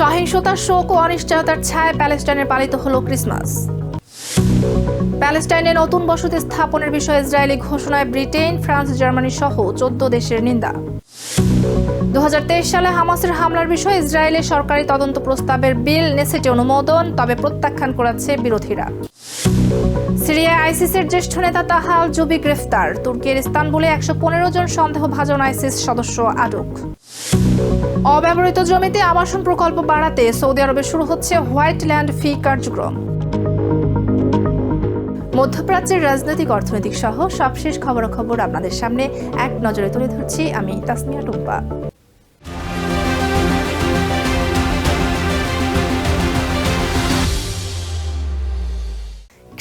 সহিংসতার শোক ও অনিশ্চয়তার ছায় প্যালেস্টাইনের পালিত হলো ক্রিসমাস। প্যালেস্টাইনে নতুন বসতি স্থাপনের বিষয়ে ইসরায়েলি ঘোষণায় ব্রিটেন, ফ্রান্স, জার্মানি সহ চোদ্দ দেশের নিন্দা। দুহাজার তেইশ সালে হামাসের হামলার বিষয়ে ইসরায়েলের সরকারি তদন্ত প্রস্তাবের বিল নেসেটে অনুমোদন, তবে প্রত্যাখ্যান করাচ্ছে বিরোধীরা। সিরিয়ায় আইসিসের জ্যেষ্ঠ নেতা তাহাল জুবি গ্রেফতার। তুর্কির ইস্তানবুলে একশো পনেরো জন সন্দেহভাজন আইসিস সদস্য আটক। অব্যবহৃত জমিতে আবাসন প্রকল্প বাড়াতে সৌদি আরবে শুরু হচ্ছে হোয়াইট ল্যান্ড ফি কার্যক্রম। মধ্যপ্রাচ্যের রাজনৈতিক অর্থনৈতিক সহ সবশেষ খবরাখবর আপনাদের সামনে এক নজরে তুলে ধরছি আমি তাসমিয়া টুম্পা।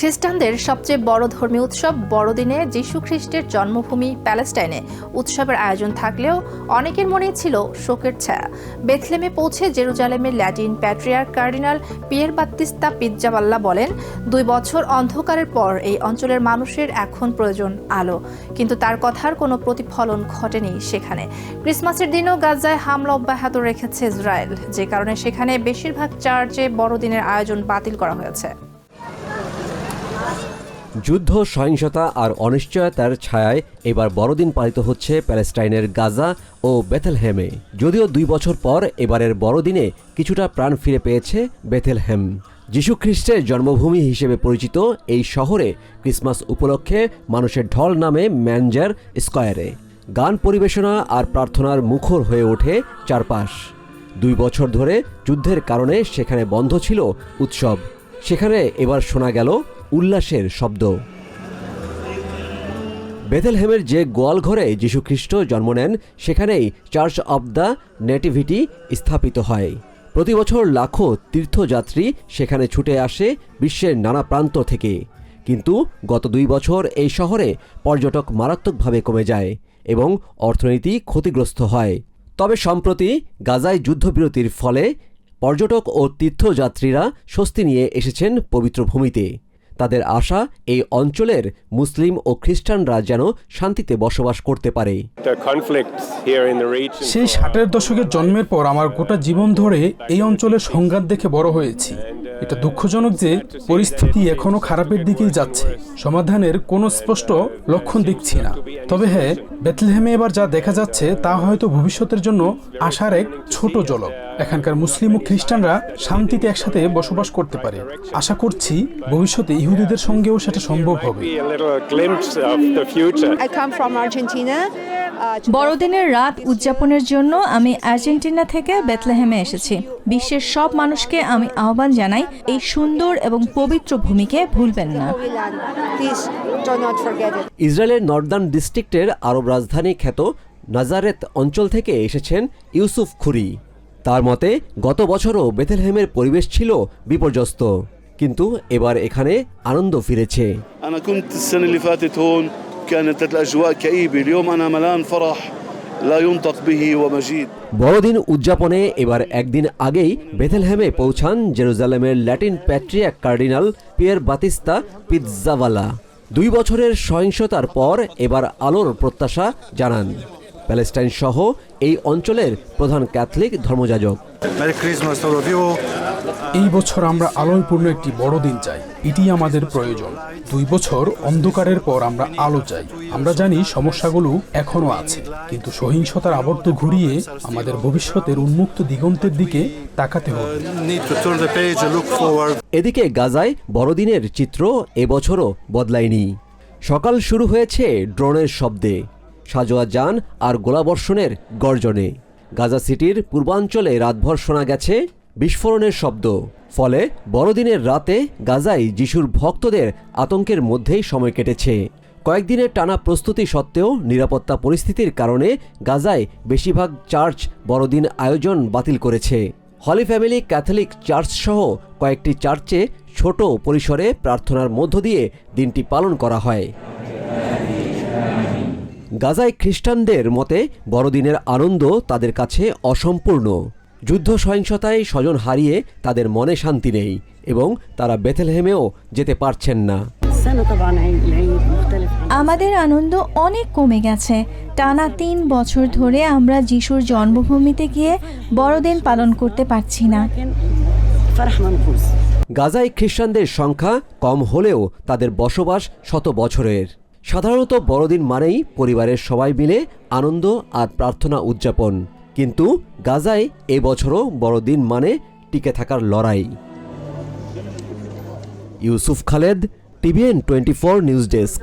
খ্রিস্টানদের সবচেয়ে বড় ধর্মীয় উৎসব বড়দিনে যীশু খ্রিস্টের জন্মভূমি প্যালেস্টাইনে। উৎসবের আয়োজন থাকলেও অনেকের মনেই ছিল শোকের ছায়া। বেথলেমে পৌঁছে জেরুজালেমের Latin patriarch cardinal Pierre Battista Pizzaballa বলেন, দুই বছর অন্ধকারের পর এই অঞ্চলের মানুষের এখন প্রয়োজন আলো। কিন্তু তার কথার কোনো প্রতিফলন ঘটেনি সেখানে। ক্রিসমাসের দিনও গাজায় হামলা অব্যাহত রেখেছে ইসরায়েল। যে কারণে সেখানে বেশিরভাগ চার্চে বড়দিনের আয়োজন বাতিল করা হয়েছে। যুদ্ধ, সহিংসতা আর অনিশ্চয়তার ছায়ায় এবার বড়দিন পালিত হচ্ছে প্যালেস্টাইনের গাজা ও বেথেলহেমে। যদিও দুই বছর পর এবারের বড়দিনে কিছুটা প্রাণ ফিরে পেয়েছে বেথেলহেম। যীশুখ্রিস্টের জন্মভূমি হিসেবে পরিচিত এই শহরে ক্রিসমাস উপলক্ষে মানুষের ঢল নামে ম্যানজার স্কয়ারে। গান পরিবেশনা আর প্রার্থনার মুখর হয়ে ওঠে চারপাশ। দুই বছর ধরে যুদ্ধের কারণে সেখানে বন্ধ ছিল উৎসব। সেখানে এবার শোনা গেল উল্লাসের শব্দ। বেথেলহেমের যে গোয়ালঘরে যীশুখ্রিস্ট জন্ম নেন, সেখানেই চার্চ অব দ্য নেটিভিটি স্থাপিত হয়। প্রতি বছর লাখো তীর্থযাত্রী সেখানে ছুটে আসে বিশ্বের নানা প্রান্ত থেকে। কিন্তু গত দুই বছর এই শহরে পর্যটক মারাত্মকভাবে কমে যায় এবং অর্থনীতি ক্ষতিগ্রস্ত হয়। তবে সম্প্রতি গাজায় যুদ্ধবিরতির ফলে পর্যটক ও তীর্থযাত্রীরা স্বস্তি নিয়ে এসেছেন পবিত্র ভূমিতে। তাদের আশা এই অঞ্চলের মুসলিম ও খ্রিস্টানরা যেন শান্তিতে বসবাস করতে পারে. সেই ষাটের দশকের জন্মের পর আমার গোটা জীবন ধরে এই অঞ্চলের সংঘাত দেখে বড় হয়েছি। এটা দুঃখজনক যে পরিস্থিতি এখনও খারাপের দিকেই যাচ্ছে। সমাধানের কোনো স্পষ্ট লক্ষণ দেখছি না। তবে হ্যাঁ বেথলেহেমে এবার যা দেখা যাচ্ছে তা হয়তো ভবিষ্যতের জন্য আশার এক ছোট জলক এখানকার মুসলিম ও খ্রিস্টানরা শান্তিতে একসাথে বসবাস করতে পারে। আশা করছি ভবিষ্যতে ইহুদিদের সঙ্গেও সেটা সম্ভব হবে. Uh, বড়দিনের রাত উদযাপনের জন্য আমি আর্জেন্টিনা থেকে বেথলেহেমে এসেছি। বিশ্বের সব মানুষকে আমি আহ্বান জানাই এই সুন্দর এবং পবিত্র ভূমিকে ভুলবেন না. ইসরায়েলের নর্দার্ন ডিস্ট্রিক্টের আরব রাজধানী খ্যাত নাজারেত অঞ্চল থেকে এসেছেন ইউসুফ খুরি। তার মতে গত বছরও বেথেলহেমের পরিবেশ ছিল বিপর্যস্ত। কিন্তু এবার এখানে আনন্দ ফিরেছে। বড়দিন উদযাপনে এবার একদিন আগেই বেথেলহেমে পৌঁছান জেরুজালেমের Latin patriarch cardinal Pierre Battista Pizzaballa. দুই বছরের সহিংসতার পর এবার আলোর প্রত্যাশা জানান। প্যালেস্টাইন সহ এই অঞ্চলের প্রধান ক্যাথলিক ধর্মযাজক. এই বছর আমরা আলোয়পূর্ণ একটি বড় দিন চাই। এটি আমাদের প্রয়োজন। দুই বছর অন্ধকারের পর আমরা আলো চাই। আমরা জানি সমস্যাগুলো এখনও আছে কিন্তু সহিংসতার আবর্ত ঘুরিয়ে আমাদের ভবিষ্যতের উন্মুক্ত দিগন্তের দিকে তাকাতে হবে. এদিকে গাজায় বড়দিনের চিত্র এবছরও বদলায়নি। সকাল শুরু হয়েছে ড্রোনের শব্দে। সাজোয়া যান আর গোলাবর্ষণের গর্জনে। গাজা সিটির পূর্বাঞ্চলে রাতভর শোনা গেছে বিস্ফোরণের শব্দ। ফলে বড়দিনের রাতে গাজায় যিশুর ভক্তদের আতঙ্কের মধ্যেই সময় কেটেছে। কয়েকদিনের টানা প্রস্তুতি সত্ত্বেও নিরাপত্তা পরিস্থিতির কারণে গাজায় বেশিরভাগ চার্চ বড়দিন আয়োজন বাতিল করেছে। হলি ফ্যামিলি ক্যাথলিক চার্চ সহ কয়েকটি চার্চে ছোট পরিসরে প্রার্থনার মধ্য দিয়ে দিনটি পালন করা হয়। গাজায় খ্রিস্টানদের মতে বড়দিনের আনন্দ তাদের কাছে অসম্পূর্ণ। যুদ্ধ সহিংসতায় স্বজন হারিয়ে তাদের মনে শান্তি নেই এবং তারা বেথেলহেমেও যেতে পারছেন না। আমাদের আনন্দ অনেক কমে গেছে। টানা তিন বছর ধরে আমরা যিশুর জন্মভূমিতে গিয়ে বড়দিন পালন করতে পারছি না। গাজায় খ্রিস্টানদের সংখ্যা কম হলেও তাদের বসবাস শত বছরের। সাধারণত বড়দিন মানেই পরিবারের সবাই মিলে আনন্দ আর প্রার্থনা উদযাপন। কিন্তু গাজায় এবছরও বড়দিন মানে টিকে থাকার লড়াই। Yusuf Khaled, TVN twenty four news desk.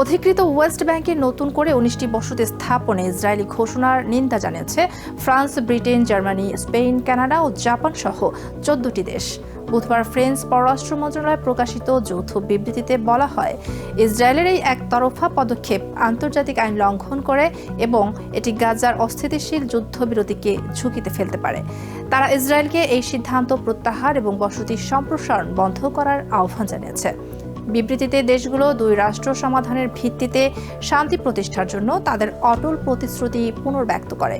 অধিকৃত ওয়েস্ট ব্যাংকে নতুন করে উনিশটি বসতি স্থাপনে ইসরায়েলি ঘোষণার নিন্দা জানিয়েছে France, Britain, Germany, Spain, Canada ও জাপান সহ চোদ্দটি দেশ। বুধবার ফ্রেঞ্চ পররাষ্ট্র মন্ত্রণালয় প্রকাশিত যৌথ বিবৃতিতে বলা হয়, ইসরায়েলের এই একতরফা পদক্ষেপ আন্তর্জাতিক আইন লঙ্ঘন করে এবং এটি গাজার অস্থিতিশীল যুদ্ধবিরতিকে ঝুঁকিতে ফেলতে পারে। তারা ইসরায়েলকে এই সিদ্ধান্ত প্রত্যাহার এবং বসতির সম্প্রসারণ বন্ধ করার আহ্বান জানিয়েছে। বিবৃতিতে দেশগুলো দুই রাষ্ট্র সমাধানের ভিত্তিতে শান্তি প্রতিষ্ঠার জন্য তাদের অটল প্রতিশ্রুতি পুনর্ব্যক্ত করে।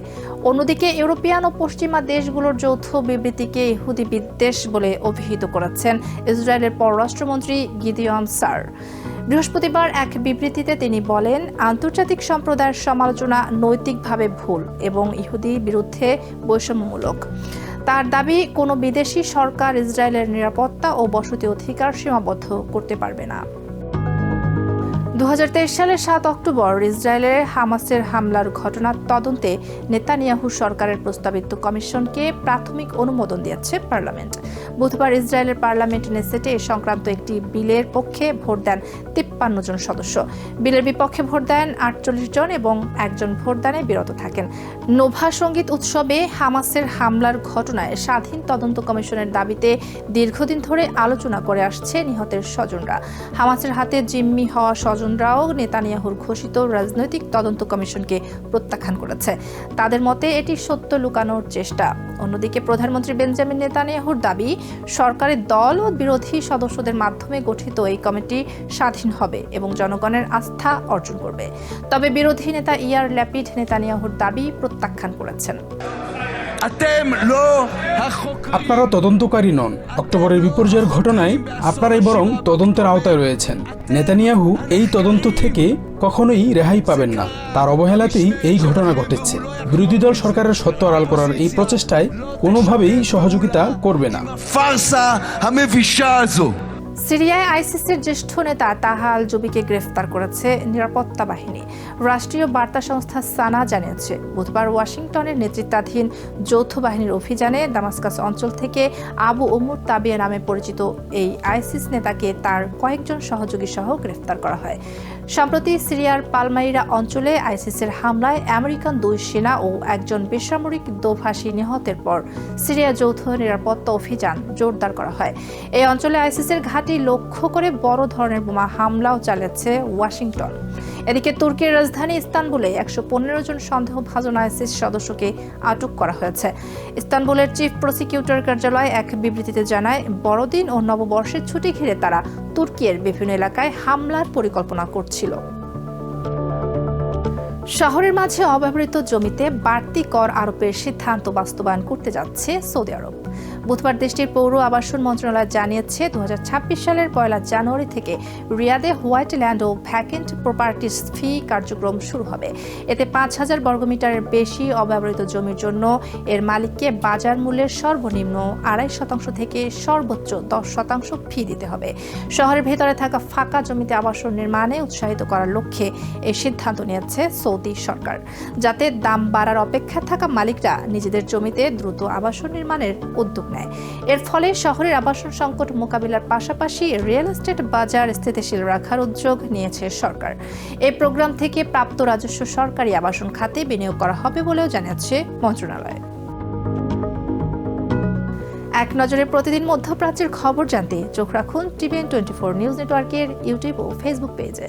অন্যদিকে ইউরোপিয়ান ও পশ্চিমা দেশগুলোর যৌথ বিবৃতিকে ইহুদি বিদ্বেষ বলে অভিহিত করেছেন ইসরায়েলের পররাষ্ট্রমন্ত্রী গিদিয়ন সার। বৃহস্পতিবার এক বিবৃতিতে তিনি বলেন, আন্তর্জাতিক সম্প্রদায়ের সমালোচনা নৈতিকভাবে ভুল এবং ইহুদি বিরুদ্ধে বৈষম্যমূলক। তার দাবি কোনো বিদেশি সরকার ইসরায়েলের নিরাপত্তা ও বসতি অধিকার সীমাবদ্ধ করতে পারবে না। দু হাজার তেইশ সালের সাত অক্টোবর ইসরায়েলের হামাসের হামলার ঘটনার তদন্তে নেতানিয়াহু সরকারের প্রস্তাবিত কমিশনকে প্রাথমিক অনুমোদন দিয়েছে পার্লামেন্ট। বুধবার ইসরায়েলের পার্লামেন্ট নেসেটে এ সংক্রান্ত একটি বিলের পক্ষে ভোট দেন তিপ্পান্ন জন সদস্য। বিলের বিপক্ষে ভোট দেন আটচল্লিশ জন এবং একজন ভোটদানে বিরত থাকেন। নোভা সংগীত উৎসবে হামাসের হামলার ঘটনায় স্বাধীন তদন্ত কমিশনের দাবিতে দীর্ঘদিন ধরে আলোচনা করে আসছে নিহতের স্বজনরা। হামাসের হাতে জিম্মি হওয়া স্বজনরাও নেতানিয়াহুর ঘোষিত রাজনৈতিক তদন্ত কমিশনকে প্রত্যাখ্যান করেছে। তাদের মতে, এটি সত্য লুকানোর চেষ্টা। অন্যদিকে, প্রধানমন্ত্রী বেঞ্জামিন নেতানিয়াহুর দাবি, সরকারের দল ও বিরোধী সদস্যদের মাধ্যমে গঠিত এই কমিটি স্বাধীন হবে এবং জনগণের আস্থা অর্জন করবে। তবে বিরোধী নেতা ইয়ার ল্যাপিড নেতানিয়াহুর দাবি প্রত্যাখ্যান করেছেন। আপনারা তদন্তকারী নন। অক্টোবরের বিপর্যয়ের ঘটনায় আপনারাই বরং তদন্তের আওতায় রয়েছেন। নেতানিয়াহু এই তদন্ত থেকে কখনোই রেহাই পাবেন না। তার অবহেলাতেই এই ঘটনা ঘটেছে। বিরোধী দল সরকারের সত্য আড়াল করার এই প্রচেষ্টায় কোনোভাবেই সহযোগিতা করবে না। সিরিয়ায় আইসিসির জ্যেষ্ঠ নেতা তাহা আল জুবিকে গ্রেফতার করেছে নিরাপত্তা বাহিনী। রাষ্ট্রীয় বার্তা সংস্থা সানা জানিয়েছে, বুধবার ওয়াশিংটনের নেতৃত্বাধীন যৌথ বাহিনীর অভিযানে দামাস্কাস অঞ্চল থেকে আবু ওমর তাবিয়া নামে পরিচিত এই আইসিস নেতাকে তার কয়েকজন সহযোগী সহ গ্রেফতার করা হয়। সম্প্রতি সিরিয়ার পালমাইরা অঞ্চলে আইসিসের হামলায় আমেরিকান দুই সেনা ও একজন বেসামরিক দোভাষী নিহতের পর সিরিয়া যৌথ নিরাপত্তা অভিযান জোরদার করা হয়। এই অঞ্চলে আইসিসের ঘাঁটি লক্ষ্য করে বড় ধরনের বোমা হামলাও চালাচ্ছে ওয়াশিংটন। এদিকে তুর্কির রাজধানী ইস্তানবুলে একশো পনেরো জন সন্দেহভাজন আইসিস সদস্যকে আটক করা হয়েছে। ইস্তানবুলের চিফ প্রসিকিউটর কার্যালয় এক বিবৃতিতে জানায়, বড়দিন ও নববর্ষের ছুটি ঘিরে তারা তুর্কির বিভিন্ন এলাকায় হামলার পরিকল্পনা করছিল। শহরের মাঝে অব্যবহৃত জমিতে বাড়তি কর আরোপের সিদ্ধান্ত বাস্তবায়ন করতে যাচ্ছে সৌদি আরব। বুধবার দেশটির পৌর আবাসন মন্ত্রণালয় জানিয়েছে দু হাজার ছাব্বিশ সালের পয়লা জানুয়ারি থেকে রিয়াদে হোয়াইট ল্যান্ড ও ভ্যাকেন্ট প্রপার্টিস ফি কার্যক্রম শুরু হবে। এতে পাঁচ হাজার বর্গমিটারের বেশি অব্যবহৃত জমির জন্য এর মালিককে বাজার মূল্যের সর্বনিম্ন আড়াই শতাংশ থেকে সর্বোচ্চ দশ শতাংশ ফি দিতে হবে। শহরের ভেতরে থাকা ফাঁকা জমিতে আবাসন নির্মাণে উৎসাহিত করার লক্ষ্যে এই সিদ্ধান্ত নিয়েছে সৌদি সরকার, যাতে দাম বাড়ার অপেক্ষায় থাকা মালিকরা নিজেদের জমিতে দ্রুত আবাসন নির্মাণের উদ্যোগ নেয়। এর ফলে শহরের আবাসন সংকট মোকাবিলার পাশাপাশি রিয়েল এস্টেট বাজার স্থিতিশীল রাখার উদ্যোগ নিয়েছে সরকার। এই প্রোগ্রাম থেকে প্রাপ্ত রাজস্ব সরকারি আবাসন খাতে বিনিয়োগ করা হবে বলেও জানাচ্ছে মন্ত্রণালয়। এক নজরে প্রতিদিন মধ্যপ্রাচ্যের খবর জানতে চোখ রাখুন টিভিএন টোয়েন্টি ফোর নিউজ নেটওয়ার্কের ইউটিউব ও ফেসবুক পেজে।